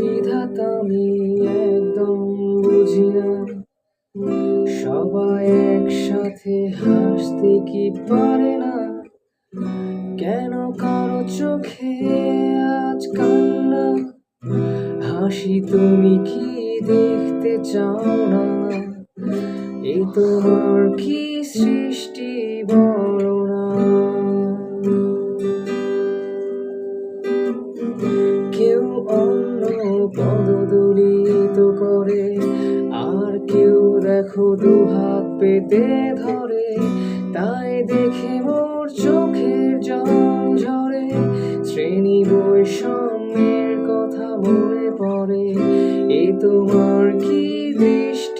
বিধাতা আমি একদম বুঝি না। সবাই একসাথে হাসতে কি পারে না? কেন কারও চোখে আজ কান্না? হাসি তুমি কি দেখতে চাও না? এ তোমার কি সৃষ্টি বলো কেউ দু হাত পেতে ধরে, তাই দেখে মোর চোখের জল ঝরে। শ্রেণি বৈষম্যের কথা মনে পড়ে, এ তোমার কি দৃষ্টি?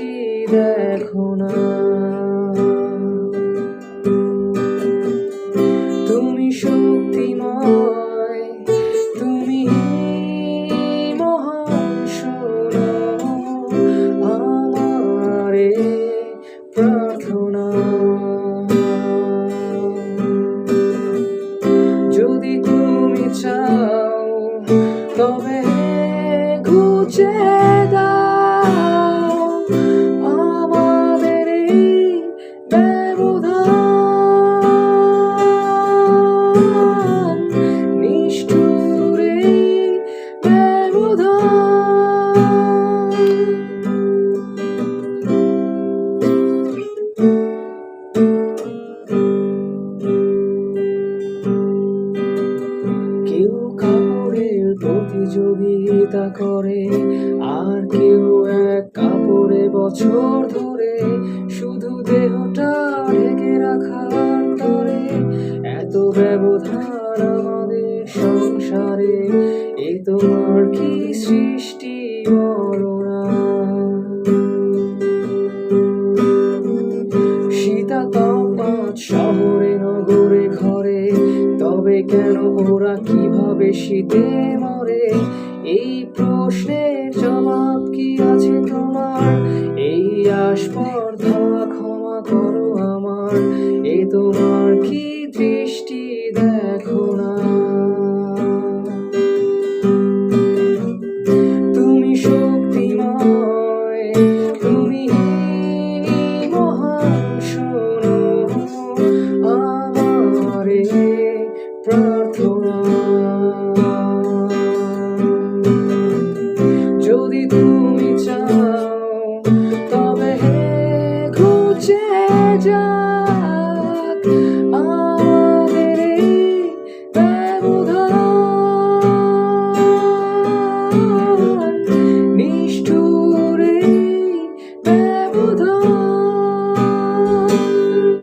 প্রার্থনা যদি তুমি চাও তবে ঘুচে দাও। প্রতিযোগিতা করে। আর কেউ এক কাপড়ে বছর ধরে শুধু দেহটা ঢেকে রাখার তরে। এত ব্যবধান আমাদের সংসারে, এ তোমার কি সৃষ্টি বলো কেন ওরা কীভাবে শীতে মরে? এই প্রশ্নের জবাব কি